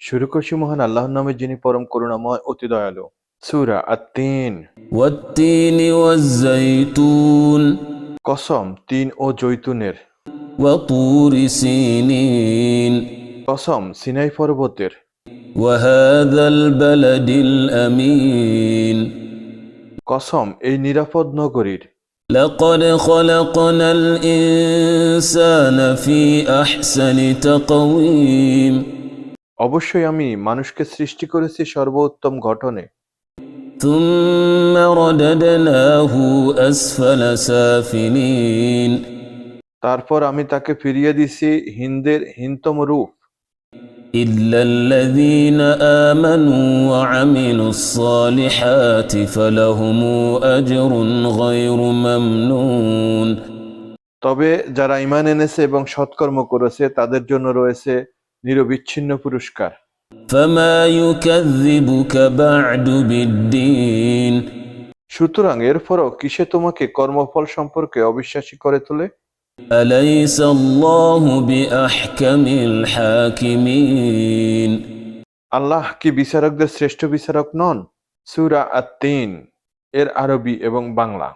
শুরু করছি মহান আল্লাহর নামে যিনি পরম করুণাময় অতি দয়ালু। সুরা আত্মিন কসম তিন ও জৈতুনের। কসম সিনাই পর্বতের। কসম এই নিরাপদ নগরীর। لقد خلقنا الإنسان في أحسن تقويم অবশ্যই আমি মানুষকে সৃষ্টি করেছি সর্বোত্তম গঠনে ثم رددناه أسفل سافلين তারপর আমি তাকে ফিরিয়ে দিছি হিন্দের হিনতম রূপ إلا الذين آمنوا وعملوا الصالحات فلهم أجر غير ممنون তবে যারা ইমান এনেছে এবং সৎকর্ম করেছে তাদের জন্য রয়েছে নিরবিচ্ছিন্ন পুরস্কার فما يكذبك بعد بالدين সুতরাং এরপরও কিসে তোমাকে কর্মফল সম্পর্কে অবিশ্বাসী করে তোলে أليس الله بأحكم الحاكمين আল্লাহ কি বিচারকদের শ্রেষ্ঠ বিচারক নন সুরা আত্মিন এর আরবি এবং বাংলা